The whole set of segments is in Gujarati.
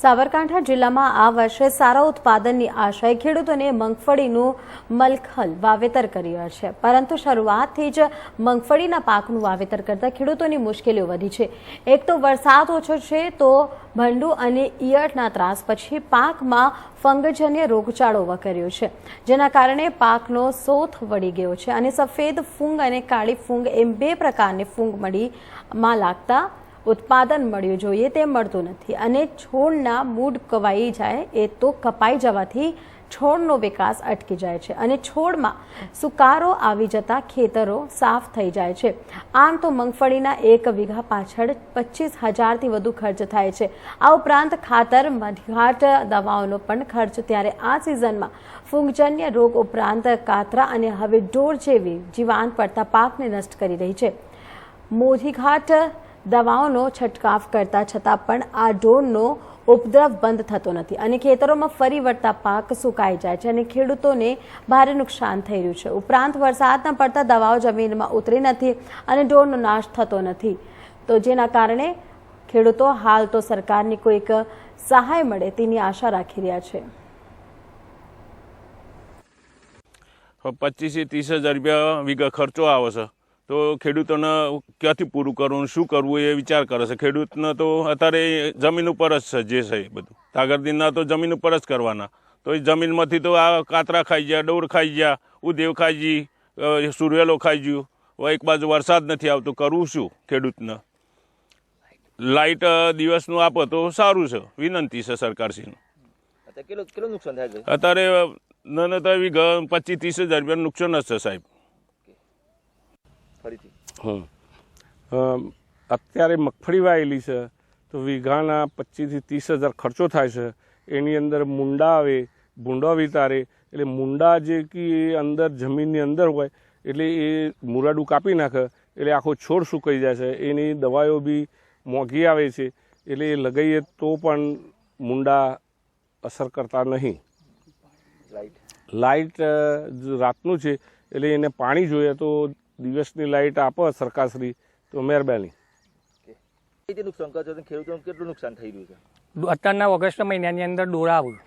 સાબરકાંઠા જિલ્લામાં આ વર્ષે સારા ઉત્પાદનની આશાએ ખેડૂતોને મગફળીનું મલખલ વાવેતર કર્યું છે. પરંતુ શરૂઆતથી જ મગફળીના પાકનું વાવેતર કરતા ખેડૂતોની મુશ્કેલીઓ વધી છે. એક તો વરસાદ ઓછો છે તો ભંડુ અને ઈયળના ત્રાસ પછી પાકમાં ફંગજન્ય રોગચાળો વકર્યો છે. જેના કારણે પાકનો સોથ વળી ગયો છે અને સફેદ ફૂંગ અને કાળી ફૂંગ એમ બે પ્રકારની ફૂંગ મળીમાં લાગતા ઉત્પાદન મળ્યું જોઈએ તે મળતું નથી. અને છોડના મૂડ કવાઈ જાય એ તો કપાઈ જવાથી છોડનો વિકાસ અટકી જાય છે અને છોડમાં સુકારો આવી જતા ખેતરો સાફ થઈ જાય છે. આમ તો મગફળીના એક વીઘા પાછળ પચીસ હજારથી વધુ ખર્ચ થાય છે. આ ઉપરાંત ખાતર, મધઘાટ દવાઓનો પણ ખર્ચ ત્યારે આ સિઝનમાં ફૂગજન્ય રોગ ઉપરાંત કાતરા અને હવે ઢોર જેવી જીવાન પડતા પાકને નષ્ટ કરી રહી છે. મોઢીઘાટ દવાઓનો છંટકાવ કરતા છતાં પણ આ ઢોરનો ઉપદ્રવ બંધ થતો નથી. અને ખેતરોમાં ફરી વળતા પાક સુકાઈ જાય છે અને ખેડૂતોને ભારે નુકસાન થઈ રહ્યું છે. ઉપરાંત વરસાદ ન પડતા દવાઓ જમીનમાં ઉતરી નથી અને ઢોરનો નાશ થતો નથી. તો જેના કારણે ખેડૂતો હાલ તો સરકારની કોઈક સહાય મળે તેની આશા રાખી રહ્યા છે. પચીસથી ત્રીસ હજાર રૂપિયા વીઘા ખર્ચો આવે છે. તો ખેડૂતોને ક્યાંથી પૂરું કરવું શું કરવું એ વિચાર કરે છે. ખેડૂતને તો અત્યારે જમીન ઉપર જ છે જે છે બધું. તાગરદીનના તો જમીન ઉપર જ કરવાના. તો એ જમીનમાંથી તો આ કાતરા ખાઈ ગયા ડોર ખાઈ ગયા ઉદેવ ખાઈ ગઈ સુરવેલો ખાઈ ગયું. એક બાજુ વરસાદ નથી આવતો. કરવું શું ખેડૂતને? લાઇટ દિવસનું આપો તો સારું છે. વિનંતી છે સરકારશ્રીનું. અત્યારે નુકસાન થાય અત્યારે નાના તો એવી પચીસ ત્રીસ હજાર રૂપિયાનું નુકસાન જ છે સાહેબ. ફરીથી. અત્યારે મગફળી વાયેલી છે તો વીઘાના પચીસથી ત્રીસ હજાર ખર્ચો થાય છે. એની અંદર મુંડા આવે ભૂંડા વિતારે એટલે મુંડા જે કે એ અંદર જમીનની અંદર હોય એટલે એ મુરાડું કાપી નાખે એટલે આખો છોડ સુકાઈ જાય છે. એની દવાઓ બી મોંઘી આવે છે એટલે એ લગાવીએ તો પણ મુંડા અસર કરતા નહીં. લાઈટ લાઇટ જો રાતનું છે એટલે એને પાણી જોઈએ તો દિવસની લાઇટ આપો સરકારશ્રી. તો મહેરબાની નુકસાન ખેડૂતોને કેટલું નુકસાન થઈ રહ્યું છે? અત્યારના ઓગસ્ટ મહિનાની અંદર ડોળા આવ્યું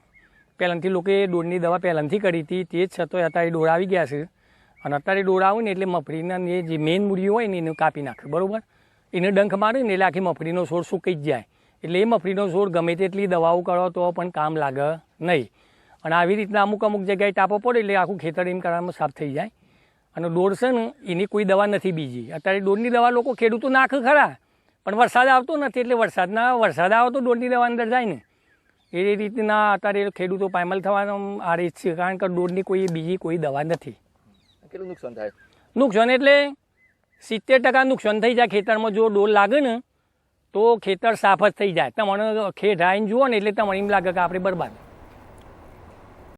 પહેલાંથી લોકોએ ડોળની દવા પહેલાંથી કરી હતી. તે જ છતાં અત્યારે ડોળા આવી ગયા છે. અને અત્યારે ડોળા આવે ને એટલે મફળીના જે મેઇન મૂડી હોય ને એને કાપી નાખે બરાબર? એને ડંખ મારે ને એટલે આખી મફળીનો છોડ સુકાઈ જ જાય. એટલે એ મફળીનો છોડ ગમે તેટલી દવાઓ કરો તો પણ કામ લાગે નહીં. અને આવી રીતના અમુક અમુક જગ્યાએ ટાપો પડે એટલે આખું ખેતર એમ કરવામાં સાફ થઈ જાય. અને છે ને એની કોઈ દવા નથી બીજી. અત્યારે ડોળની દવા લોકો ખેડૂતો નાખે ખરા પણ વરસાદ આવતો નથી એટલે વરસાદના વરસાદ આવે તો ડોળની દવા અંદર જાય ને. એ રીતના અત્યારે ખેડૂતો પાયમલ થવાનો આ રીત છે કારણ કે ડોળની કોઈ બીજી કોઈ દવા નથી. કેટલું નુકસાન થાય? નુકસાન એટલે સિત્તેર ટકા નુકસાન થઈ જાય ખેતરમાં. જો ડોલ લાગે ને તો ખેતર સાફ જ થઈ જાય. તમને ખેડ આવીને જુઓ ને એટલે તમને એમ લાગે કે આપણે બરબાદ.